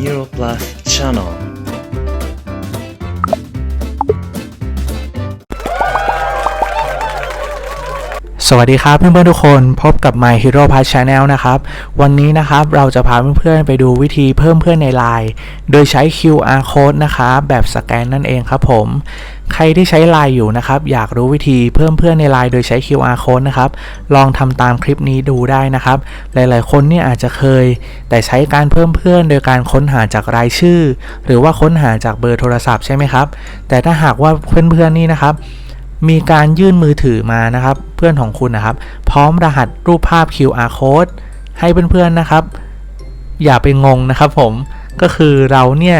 Plus Channel สวัสดีครับเพื่อนๆทุกคนพบกับ My Hero Pass Channel นะครับ วันนี้นะครับเราจะพาเพื่อนๆไปดูวิธีเพิ่มเพื่อนใน Line โดยใช้ QR code นะครับแบบสแกนนั่นเองครับผม ใครที่ใช้ Line อยู่นะครับ อยากรู้วิธีเพิ่มเพื่อนใน Line โดยใช้ QR code นะครับ ลองทำตามคลิปนี้ดูได้นะครับ หลาย ๆ คนเนี่ยอาจจะเคย แต่ใช้การเพิ่มเพื่อนโดยการค้นหาจากรายชื่อ หรือว่าค้นหาจากเบอร์โทรศัพท์ใช่ไหมครับ แต่ถ้าหากว่าเพื่อน ๆ นี่นะครับมีการยื่นมือถือมานะครับ เพื่อนของคุณนะครับ พร้อมรหัสรูปภาพ QR code ให้เพื่อนๆนะครับ อย่าไปงงนะครับผมก็คือเราเนี่ย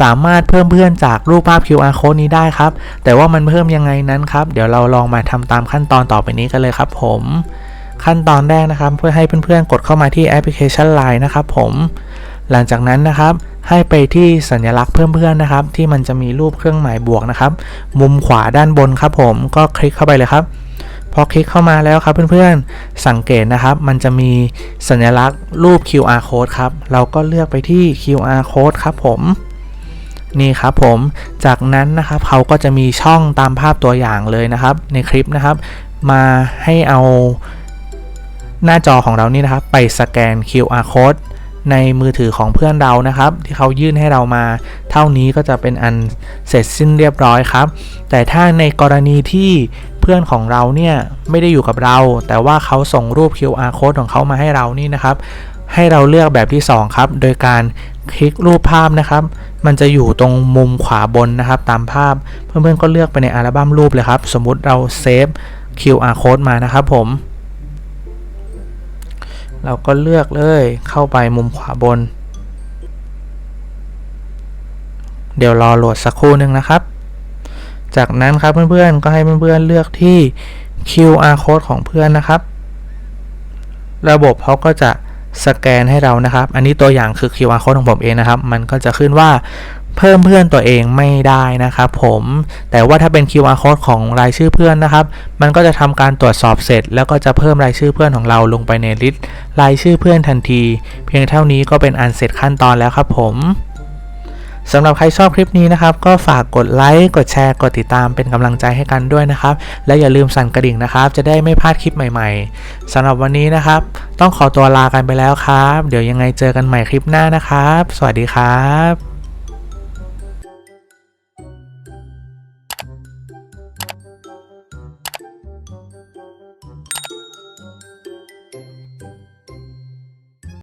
สามารถเพิ่มเพื่อนจากรูปภาพ QR code นี้ได้ครับ แต่ว่ามันเพิ่มยังไงนั้นครับ เดี๋ยวเราลองมาทำตามขั้นตอนต่อไปนี้กันเลยครับผมขั้นตอนแรกนะครับ เพื่อให้เพื่อนๆ กดเข้ามาที่แอปพลิเคชัน Line นะครับผม หลังจากนั้นนะครับ ให้ไปที่สัญลักษณ์เพิ่มเพื่อนนะครับ ที่มันจะมีรูปเครื่องหมายบวกนะครับ มุมขวาด้านบนครับผมก็คลิกเข้าไปเลยครับ พอคลิกเข้ามาแล้วครับเพื่อนๆ สังเกตนะครับ มันจะมีสัญลักษณ์รูป QR code ครับ เราก็เลือกไปที่ QR code ครับผม นี่ครับผมจากนั้นนะครับเขาก็จะมีช่องตามภาพตัวอย่างเลยนะครับ ในคลิปนะครับ มาให้เอาหน้าจอของเรานี่นะครับ ไปสแกน QR code ในมือถือของเพื่อนเรานะครับ ที่เขายื่นให้เรามา เท่านี้ก็จะเป็นอันเสร็จสิ้นเรียบร้อยครับ แต่ถ้าในกรณีที่ เพื่อนของเราเนี่ยไม่ได้อยู่กับเรา แต่ว่าเขาส่งรูป QR code ของเขามาให้เรานี่นะครับ ให้เราเลือกแบบที่ 2 ครับ โดยการคลิกรูปภาพนะครับ มันจะอยู่ตรงมุมขวาบนนะครับ ตามภาพ เพื่อนๆก็เลือกไปในอัลบั้มรูปเลยครับ สมมุติเราเซฟ QR code มานะครับผม เราก็เลือกเลยเข้าไปมุมขวาบน เดี๋ยวรอโหลดสักครู่นึงนะครับ จากนั้นครับเพื่อนๆ ก็ให้เพื่อนๆเลือกที่ QR code ของเพื่อนนะครับ ระบบเขาก็จะสแกนให้เรานะครับ อันนี้ตัวอย่างคือ QR code ของผมเองนะครับ มันก็จะขึ้นว่าเพิ่มเพื่อนตัวเองไม่ได้นะครับผม แต่ว่าถ้าเป็น QR code ของรายชื่อเพื่อนนะครับ มันก็จะทำการตรวจสอบเสร็จ แล้วก็จะเพิ่มรายชื่อเพื่อนของเราลงไปในลิสต์รายชื่อเพื่อนทันที เพียงเท่านี้ก็เป็นอันเสร็จขั้นตอนแล้วครับผม สำหรับใครชอบคลิปนี้นะครับ ก็ฝากกดไลค์ กดแชร์ กดติดตามเป็นกำลังใจให้กันด้วยนะครับ และอย่าลืมสั่นกระดิ่งนะครับ จะได้ไม่พลาดคลิปใหม่ ๆสำหรับวันนี้นะครับ ต้องขอตัวลากันไปแล้วครับ เดี๋ยวยังไงเจอกันใหม่คลิปหน้านะครับ สวัสดีครับ